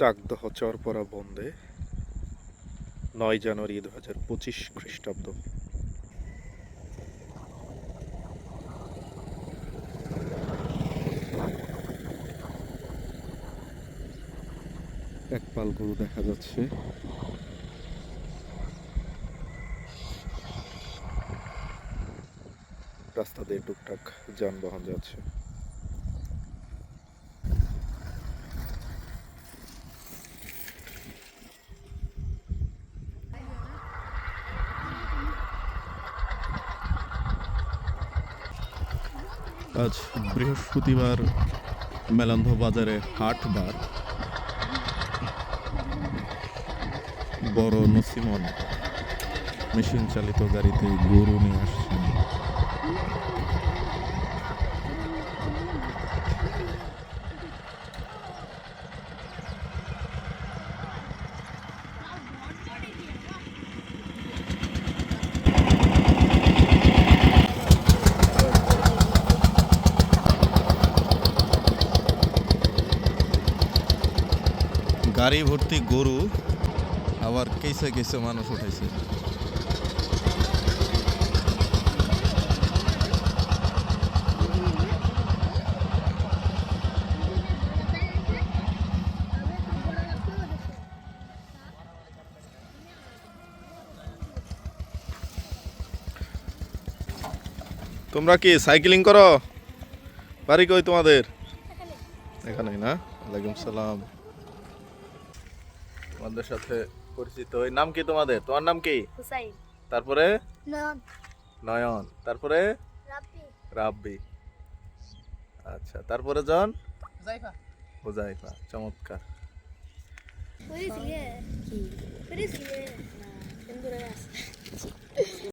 চাকদহ চরপরা বন্দে। নয় জানুয়ারি দু হাজার পঁচিশ খ্রিস্টাব্দ। এক পাল গরু দেখা যাচ্ছে। রাস্তা দিয়ে টুকটাক যানবাহন যাচ্ছে। আজ বৃহস্পতিবার মেলান্ধ বাজারে হাট বার। বড় নসিমন মেশিন চালিত গাড়িতে গরু নিয়ে আসছেন। গাড়ি ভর্তি গরু আবার কেসে কেসে মানুষ উঠেছে। তোমরা কি সাইকেলিং করো? বাড়ি কই তোমাদের? এখানেই না? ওয়ালাইকুম সালাম। তোমাদের সাথে পরিচিত হই। নাম কি তোমাদের? তোমার নাম কি? হুসাইন। তারপরে? নয়ন। নয়ন। তারপরে? রাব্বি। রাব্বি। আচ্ছা তারপরে জন? হুজাইফা। হুজাইফা চমৎকার। কি?